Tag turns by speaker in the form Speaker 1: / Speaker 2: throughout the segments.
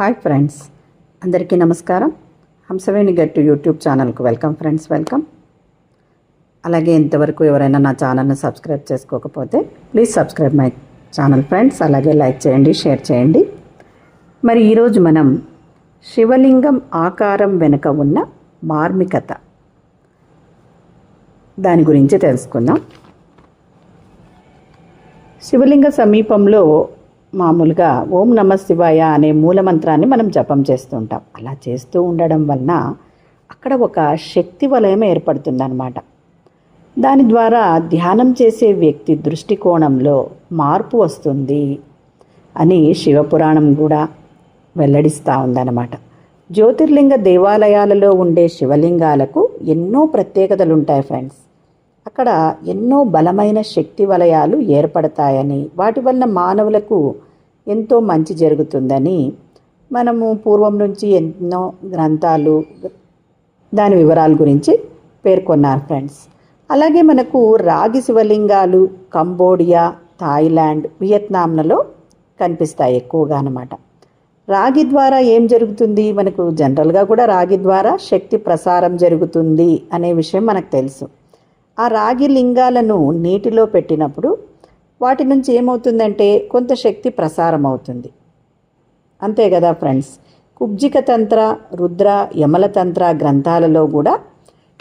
Speaker 1: Hi friends అందరికీ నమస్కారం. హంసవేణి గట్టు యూట్యూబ్ ఛానల్కు వెల్కమ్ ఫ్రెండ్స్ వెల్కమ్. అలాగే ఇంతవరకు ఎవరైనా నా ఛానల్ని సబ్స్క్రైబ్ చేసుకోకపోతే please subscribe my channel friends అలాగే లైక్ చేయండి షేర్ చేయండి. మరి ఈరోజు మనం శివలింగం ఆకారం వెనుక ఉన్న మార్మికత దాని గురించి తెలుసుకుందాం. శివలింగ సమీపంలో మామూలుగా ఓం నమ శివాయ అనే మూలమంత్రాన్ని మనం జపం చేస్తుంటాం అలా చేస్తూ ఉండడం వలన అక్కడ ఒక శక్తి వలయం ఏర్పడుతుందన్నమాట. దాని ద్వారా ధ్యానం చేసే వ్యక్తి దృష్టికోణంలో మార్పు వస్తుంది అని శివపురాణం కూడా వెల్లడిస్తూ ఉందన్నమాట. జ్యోతిర్లింగ దేవాలయాలలో ఉండే శివలింగాలకు ఎన్నో ప్రత్యేకతలు ఉంటాయి ఫ్రెండ్స్. అక్కడ ఎన్నో బలమైన శక్తి వలయాలు ఏర్పడతాయని వాటి వలన మానవులకు ఎంతో మంచి జరుగుతుందని మనము పూర్వం నుంచి ఎన్నో గ్రంథాలు దాని వివరాల గురించి పేర్కొన్నారు ఫ్రెండ్స్. అలాగే మనకు రాగి శివలింగాలు కంబోడియా థాయిలాండ్ వియత్నాంలలో కనిపిస్తాయి ఎక్కువగా అనమాట రాగి ద్వారా ఏం జరుగుతుంది? మనకు జనరల్గా కూడా రాగి ద్వారా శక్తి ప్రసారం జరుగుతుంది అనే విషయం మనకు తెలుసు. ఆ రాగి లింగాలను నీటిలో పెట్టినప్పుడు వాటి నుంచి ఏమవుతుందంటే కొంత శక్తి ప్రసారం అవుతుంది అంతే కదా ఫ్రెండ్స్? కుబ్జిక తంత్ర రుద్ర యమల తంత్ర గ్రంథాలలో కూడా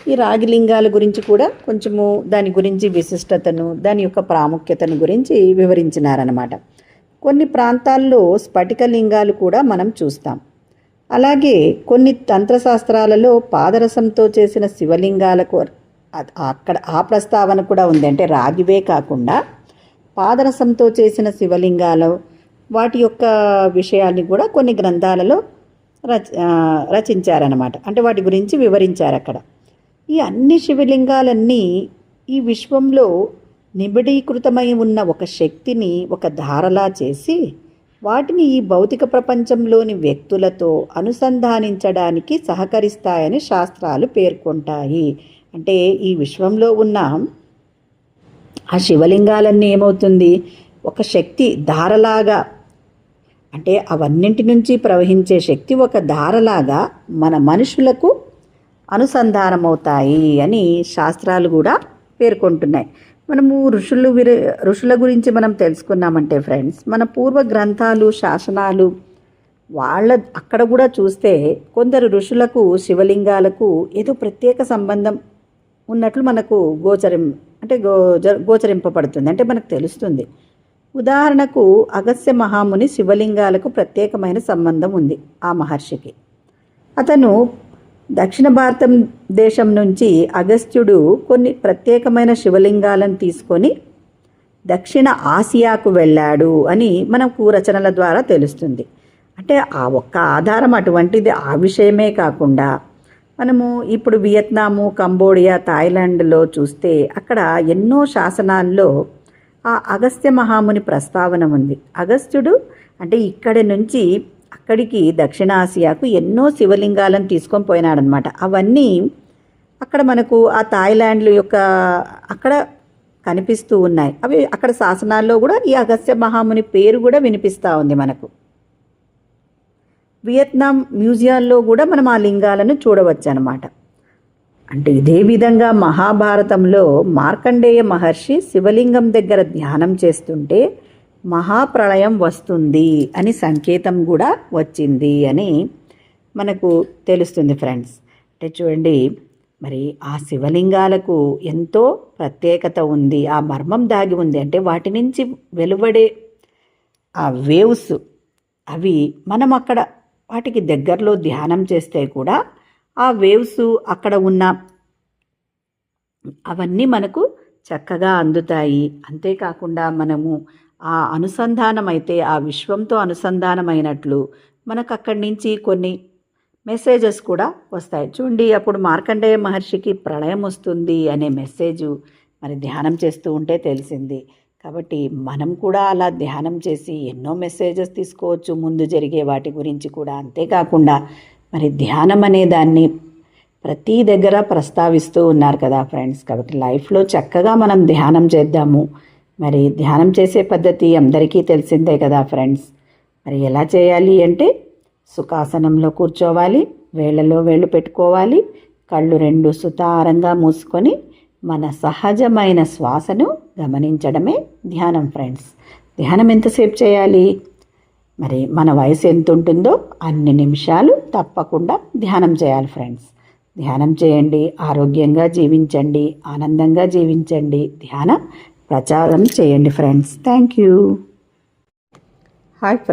Speaker 1: ఈ రాగి లింగాల గురించి కూడా కొంచెము దాని గురించి విశిష్టతను దాని యొక్క ప్రాముఖ్యతను గురించి వివరించినారనమాట కొన్ని ప్రాంతాల్లో స్ఫటిక లింగాలు కూడా మనం చూస్తాం. అలాగే కొన్ని తంత్రశాస్త్రాలలో పాదరసంతో చేసిన శివలింగాల అక్కడ ఆ ప్రస్తావన కూడా ఉంది. అంటే రాగివే కాకుండా పాదరసంతో చేసిన శివలింగాలు వాటి యొక్క విషయాన్ని కూడా కొన్ని గ్రంథాలలో రచ రచించారనమాట అంటే వాటి గురించి వివరించారు అక్కడ. ఈ అన్ని శివలింగాలన్నీ ఈ విశ్వంలో నిబిడీకృతమై ఉన్న ఒక శక్తిని ఒక ధారలా చేసి వాటిని ఈ భౌతిక ప్రపంచంలోని వ్యక్తులతో అనుసంధానించడానికి సహకరిస్తాయని శాస్త్రాలు పేర్కొంటాయి. అంటే ఈ విశ్వంలో ఉన్న ఆ శివలింగాలన్నీ ఏమవుతుంది? ఒక శక్తి ధారలాగా అంటే అవన్నింటి నుంచి ప్రవహించే శక్తి ఒక ధారలాగా మన మనుషులకు అనుసంధానమవుతాయి అని శాస్త్రాలు కూడా పేర్కొంటున్నాయి. మనము ఋషులు విరు ఋషుల గురించి మనం తెలుసుకున్నామంటే ఫ్రెండ్స్ మన పూర్వ గ్రంథాలు శాసనాలు వాళ్ళ అక్కడ కూడా చూస్తే కొందరు ఋషులకు శివలింగాలకు ఏదో ప్రత్యేక సంబంధం ఉన్నట్లు మనకు గోచరం అంటే గో గోచరింపబడుతుంది. అంటే మనకు తెలుస్తుంది. ఉదాహరణకు అగస్త్య మహాముని శివలింగాలకు ప్రత్యేకమైన సంబంధం ఉంది ఆ మహర్షికి. అతను దక్షిణ భారతం దేశం నుంచి అగస్త్యుడు కొన్ని ప్రత్యేకమైన శివలింగాలను తీసుకొని దక్షిణ ఆసియాకు వెళ్ళాడు అని మనకు రచనల ద్వారా తెలుస్తుంది. అంటే ఆ ఒక్క ఆధారం అటువంటిది ఆ విషయమే కాకుండా మనము ఇప్పుడు వియత్నాము కంబోడియా థాయిలాండ్లో చూస్తే అక్కడ ఎన్నో శాసనాల్లో ఆ అగస్త్య మహాముని ప్రస్తావన ఉంది. అగస్త్యుడు అంటే ఇక్కడి నుంచి అక్కడికి దక్షిణాసియాకు ఎన్నో శివలింగాలను తీసుకొని పోయినాడనమాట అవన్నీ అక్కడ మనకు ఆ థాయిలాండ్ యొక్క అక్కడ కనిపిస్తూ ఉన్నాయి. అవి అక్కడ శాసనాల్లో కూడా ఈ అగస్త్య మహాముని పేరు కూడా వినిపిస్తూ ఉంది మనకు. వియత్నాం మ్యూజియాల్లో కూడా మనం ఆ లింగాలను చూడవచ్చు అనమాట అంటే ఇదే విధంగా మహాభారతంలో మార్కండేయ మహర్షి శివలింగం దగ్గర ధ్యానం చేస్తుంటే మహాప్రళయం వస్తుంది అని సంకేతం కూడా వచ్చింది అని మనకు తెలుస్తుంది ఫ్రెండ్స్. అంటే చూడండి మరి ఆ శివలింగాలకు ఎంతో ప్రత్యేకత ఉంది ఆ మర్మం దాగి ఉంది. అంటే వాటి నుంచి వెలువడే ఆ వేవ్స్ అవి మనం అక్కడ వాటికి దగ్గరలో ధ్యానం చేస్తే కూడా ఆ వేవ్స్ అక్కడ ఉన్న అవన్నీ మనకు చక్కగా అందుతాయి. అంతేకాకుండా మనము ఆ అనుసంధానం అయితే ఆ విశ్వంతో అనుసంధానమైనట్లు మనకు అక్కడి నుంచి కొన్ని మెసేజెస్ కూడా వస్తాయి. చూడండి అప్పుడు మార్కండేయ మహర్షికి ప్రళయం వస్తుంది అనే మెసేజ్ మరి ధ్యానం చేస్తూ ఉంటే తెలిసింది. కాబట్టి మనం కూడా అలా ధ్యానం చేసి ఎన్నో మెసేజెస్ తీసుకోవచ్చు. ముందు జరిగే వాటి గురించి కూడా అంతేకాకుండా మరి ధ్యానం అనే దాన్ని ప్రతి దగ్గర ప్రస్తావిస్తూ ఉన్నారు కదా ఫ్రెండ్స్ కాబట్టి లైఫ్లో చక్కగా మనం ధ్యానం చేద్దాము. మరి ధ్యానం చేసే పద్ధతి అందరికీ తెలిసిందే కదా ఫ్రెండ్స్ మరి ఎలా చేయాలి అంటే సుఖాసనంలో కూర్చోవాలి. వేళ్ళలో వేళ్ళు పెట్టుకోవాలి. కళ్ళు రెండు సుతారంగా మూసుకొని మన సహజమైన శ్వాసను గమనించడమే ధ్యానం ఫ్రెండ్స్. ధ్యానం ఎంతసేపు చేయాలి? మరి మన వయసు ఎంత ఉంటుందో అన్ని నిమిషాలు తప్పకుండా ధ్యానం చేయాలి ఫ్రెండ్స్. ధ్యానం చేయండి ఆరోగ్యంగా జీవించండి ఆనందంగా జీవించండి. ధ్యాన ప్రచారం చేయండి ఫ్రెండ్స్. Thank you. హాయ్